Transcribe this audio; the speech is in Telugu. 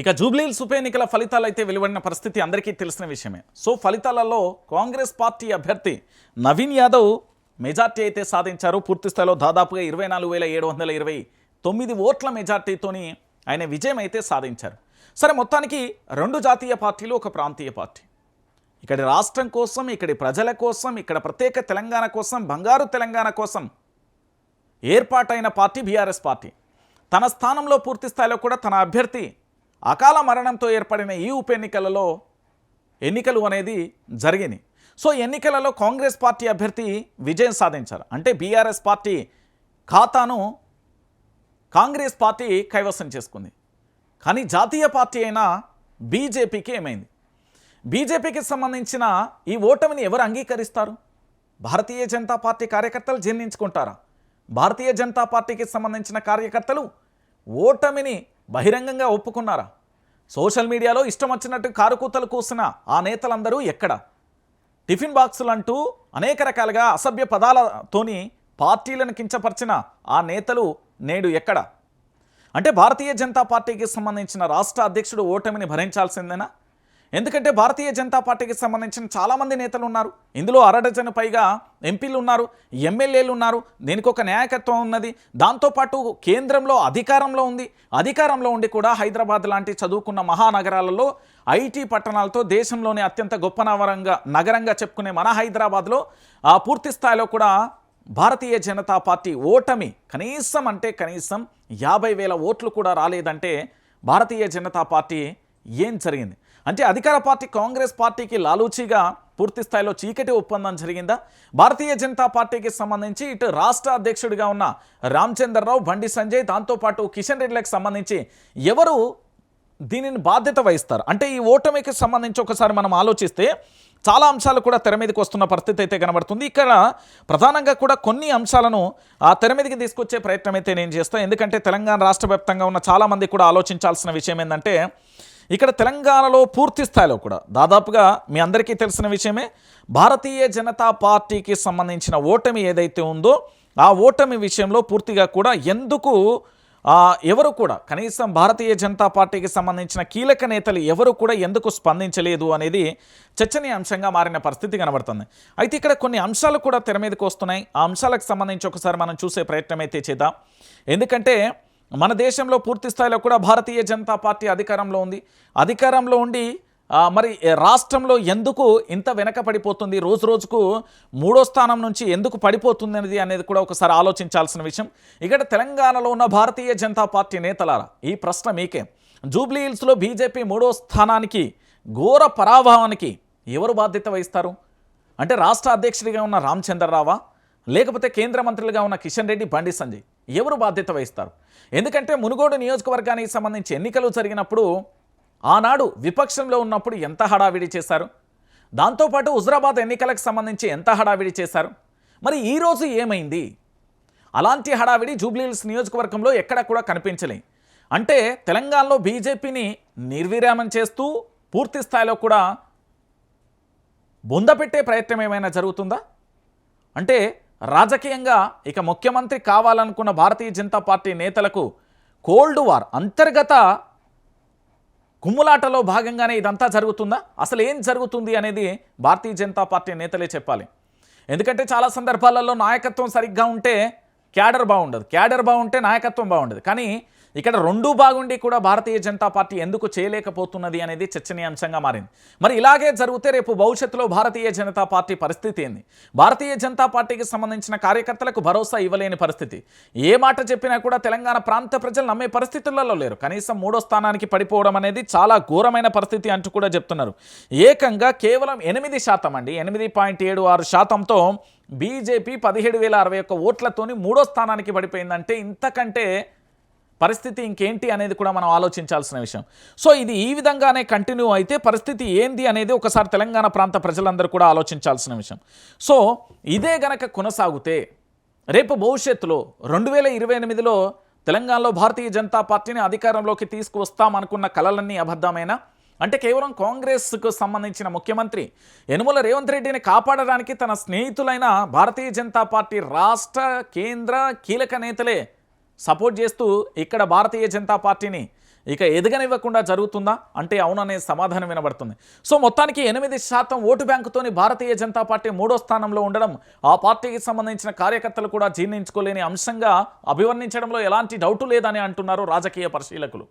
ఇక జూబ్లీహిల్స్ ఉప ఎన్నికల ఫలితాలు అయితే వెలువడిన పరిస్థితి అందరికీ తెలిసిన విషయమే. సో ఫలితాలలో కాంగ్రెస్ పార్టీ అభ్యర్థి నవీన్ యాదవ్ మెజార్టీ అయితే సాధించారు. పూర్తిస్థాయిలో దాదాపుగా ఇరవై నాలుగు వేల ఏడు వందల ఇరవై తొమ్మిది ఓట్ల మెజార్టీతోని ఆయన విజయం అయితే సాధించారు. సరే మొత్తానికి రెండు జాతీయ పార్టీలు ఒక ప్రాంతీయ పార్టీ. ఇక్కడి రాష్ట్రం కోసం ఇక్కడి ప్రజల కోసం ఇక్కడ ప్రత్యేక తెలంగాణ కోసం బంగారు తెలంగాణ కోసం ఏర్పాటైన పార్టీ బీఆర్ఎస్ పార్టీ. తన స్థానంలో పూర్తి స్థాయిలో కూడా తన అభ్యర్థి అకాల మరణంతో ఏర్పడిన ఈ ఉప ఎన్నికలలో ఎన్నికలు అనేది జరిగినాయి. సో ఎన్నికలలో కాంగ్రెస్ పార్టీ అభ్యర్థి విజయం సాధించారు. అంటే బీఆర్ఎస్ పార్టీ ఖాతాను కాంగ్రెస్ పార్టీ కైవసం చేసుకుంది. కానీ జాతీయ పార్టీ అయిన బీజేపీకి ఏమైంది? బీజేపీకి సంబంధించిన ఈ ఓటమిని ఎవరు అంగీకరిస్తారు? భారతీయ జనతా పార్టీ కార్యకర్తలు జీర్ణించుకుంటారా? భారతీయ జనతా పార్టీకి సంబంధించిన కార్యకర్తలు ఓటమిని బహిరంగంగా ఒప్పుకున్నారా? సోషల్ మీడియాలో ఇష్టం వచ్చినట్టు కారుకూతలు కూసిన ఆ నేతలందరూ ఎక్కడ? టిఫిన్ బాక్సులు అంటూ అనేక రకాలుగా అసభ్య పదాలతోని పార్టీలను కించపరిచిన ఆ నేతలు నేడు ఎక్కడ? అంటే భారతీయ జనతా పార్టీకి సంబంధించిన రాష్ట్ర అధ్యక్షుడు ఓటమిని భరించాల్సిందేనా? ఎందుకంటే భారతీయ జనతా పార్టీకి సంబంధించిన చాలామంది నేతలు ఉన్నారు. ఇందులో అరడజను పైగా ఎంపీలు ఉన్నారు ఎమ్మెల్యేలు ఉన్నారు. దీనికి ఒక నాయకత్వం ఉన్నది. దాంతోపాటు కేంద్రంలో అధికారంలో ఉంది. అధికారంలో ఉండి కూడా హైదరాబాద్ లాంటి చదువుకున్న మహానగరాలలో ఐటీ పట్టణాలతో దేశంలోనే అత్యంత గొప్ప నగరంగా నగరంగా చెప్పుకునే మన హైదరాబాద్లో ఆ పూర్తి స్థాయిలో కూడా భారతీయ జనతా పార్టీ ఓటమి కనీసం అంటే కనీసం యాభై వేల ఓట్లు కూడా రాలేదంటే భారతీయ జనతా పార్టీ ఏం జరిగింది? అంటే అధికార పార్టీ కాంగ్రెస్ పార్టీకి లాలూచీగా పూర్తి స్థాయిలో చీకటి ఒప్పందం జరిగిందా? భారతీయ జనతా పార్టీకి సంబంధించి ఇటు రాష్ట్ర అధ్యక్షుడిగా ఉన్న రామచంద్రరావు బండి సంజయ్ దాంతోపాటు కిషన్ రెడ్డిలకు సంబంధించి ఎవరు దీనిని బాధ్యత వహిస్తారు? అంటే ఈ ఓటమికి సంబంధించి ఒకసారి మనం ఆలోచిస్తే చాలా అంశాలు కూడా తెర మీదకి వస్తున్న పరిస్థితి అయితే కనబడుతుంది. ఇక్కడ ప్రధానంగా కూడా కొన్ని అంశాలను ఆ తెర మీదకి తీసుకొచ్చే ప్రయత్నం అయితే నేను చేస్తాను ఎందుకంటే తెలంగాణ రాష్ట్ర వ్యాప్తంగా ఉన్న చాలామంది కూడా ఆలోచించాల్సిన విషయం ఏంటంటే ఇక్కడ తెలంగాణలో పూర్తి స్థాయిలో కూడా దాదాపుగా మీ అందరికీ తెలిసిన విషయమే భారతీయ జనతా పార్టీకి సంబంధించిన ఓటమి ఏదైతే ఉందో ఆ ఓటమి విషయంలో పూర్తిగా కూడా ఎందుకు ఎవరు కూడా కనీసం భారతీయ జనతా పార్టీకి సంబంధించిన కీలక నేతలు ఎవరు కూడా ఎందుకు స్పందించలేదు అనేది చర్చనీయాంశంగా మారిన పరిస్థితి కనబడుతుంది. అయితే ఇక్కడ కొన్ని అంశాలు కూడా తెర మీదకి వస్తున్నాయి. ఆ అంశాలకు సంబంధించి ఒకసారి మనం చూసే ప్రయత్నం అయితే చేద్దాం. ఎందుకంటే మన దేశంలో పూర్తి స్థాయిలో కూడా భారతీయ జనతా పార్టీ అధికారంలో ఉంది. అధికారంలో ఉండి మరి రాష్ట్రంలో ఎందుకు ఇంత వెనక పడిపోతుంది రోజు రోజుకు మూడో స్థానం నుంచి ఎందుకు పడిపోతుంది అనేది అనేది కూడా ఒకసారి ఆలోచించాల్సిన విషయం. ఇక్కడ తెలంగాణలో ఉన్న భారతీయ జనతా పార్టీ నేతలారా ఈ ప్రశ్న మీకే. జూబ్లీ హిల్స్లో బీజేపీ మూడో స్థానానికి ఘోర పరాభవానికి ఎవరు బాధ్యత వహిస్తారు? అంటే రాష్ట్ర అధ్యక్షుడిగా ఉన్న రామచంద్రరావా లేకపోతే కేంద్ర మంత్రులుగా ఉన్న కిషన్ రెడ్డి బండి సంజయ్. ఎవరు బాధ్యత వహిస్తారు? ఎందుకంటే మునుగోడు నియోజకవర్గానికి సంబంధించి ఎన్నికలు జరిగినప్పుడు ఆనాడు విపక్షంలో ఉన్నప్పుడు ఎంత హడావిడి చేశారు? దాంతోపాటు హుజరాబాద్ ఎన్నికలకు సంబంధించి ఎంత హడావిడి చేశారు? మరి ఈరోజు ఏమైంది? అలాంటి హడావిడి జూబ్లీహిల్స్ నియోజకవర్గంలో ఎక్కడ కూడా కనిపించలే అంటే తెలంగాణలో బీజేపీని నిర్విరామం చేస్తూ పూర్తి స్థాయిలో కూడా బొందపెట్టే ప్రయత్నం ఏమైనా జరుగుతుందా? అంటే రాజకీయంగా ఇక ముఖ్యమంత్రి కావాలనుకున్న భారతీయ జనతా పార్టీ నేతలకు కోల్డ్ వార్ అంతర్గత కుమ్ములాటలో భాగంగానే ఇదంతా జరుగుతుందా? అసలు ఏం జరుగుతుంది అనేది భారతీయ జనతా పార్టీ నేతలే చెప్పాలి. ఎందుకంటే చాలా సందర్భాలలో నాయకత్వం సరిగ్గా ఉంటే క్యాడర్ బాగుండదు. క్యాడర్ బాగుంటే నాయకత్వం బాగుండదు. కానీ ఇక్కడ రెండూ బాగుండి కూడా భారతీయ జనతా పార్టీ ఎందుకు చేయలేకపోతున్నది అనేది చర్చనీయాంశంగా మారింది. మరి ఇలాగే జరిగితే రేపు భవిష్యత్తులో భారతీయ జనతా పార్టీ పరిస్థితి ఏంది? భారతీయ జనతా పార్టీకి సంబంధించిన కార్యకర్తలకు భరోసా ఇవ్వలేని పరిస్థితి. ఏ మాట చెప్పినా కూడా తెలంగాణ ప్రాంత ప్రజలు నమ్మే పరిస్థితులలో లేరు. కనీసం మూడో స్థానానికి పడిపోవడం అనేది చాలా ఘోరమైన పరిస్థితి అంటూ కూడా చెప్తున్నారు. ఏకంగా కేవలం ఎనిమిది శాతం అండి. ఎనిమిది పాయింట్ ఏడు ఆరు శాతంతో బీజేపీ పదిహేడు వేల అరవై ఒక్క ఓట్లతోని మూడో స్థానానికి పడిపోయిందంటే ఇంతకంటే పరిస్థితి ఇంకేంటి అనేది కూడా మనం ఆలోచించాల్సిన విషయం. సో ఇది ఈ విధంగానే కంటిన్యూ అయితే పరిస్థితి ఏంది అనేది ఒకసారి తెలంగాణ ప్రాంత ప్రజలందరూ కూడా ఆలోచించాల్సిన విషయం. సో ఇదే గనక కొనసాగితే రేపు భవిష్యత్తులో రెండు వేల ఇరవై ఎనిమిదిలో తెలంగాణలో భారతీయ జనతా పార్టీని అధికారంలోకి తీసుకువస్తామనుకున్న కలలన్నీ అబద్ధమైన? అంటే కేవలం కాంగ్రెస్కు సంబంధించిన ముఖ్యమంత్రి యనుమల రేవంత్ రెడ్డిని కాపాడడానికి తన స్నేహితులైన భారతీయ జనతా పార్టీ రాష్ట్ర కేంద్ర కీలక నేతలే సపోర్ట్ చేస్తూ ఇక్కడ భారతీయ జనతా పార్టీని ఇక ఎదగనివ్వకుండా జరుగుతుందా? అంటే అవుననే సమాధానం వినబడుతుంది. సో మొత్తానికి ఎనిమిది శాతం ఓటు బ్యాంకుతోని భారతీయ జనతా పార్టీ మూడో స్థానంలో ఉండడం ఆ పార్టీకి సంబంధించిన కార్యకర్తలు కూడా జీర్ణించుకోలేని అంశంగా అభివర్ణించడంలో ఎలాంటి డౌటు లేదని అంటున్నారు రాజకీయ పరిశీలకులు.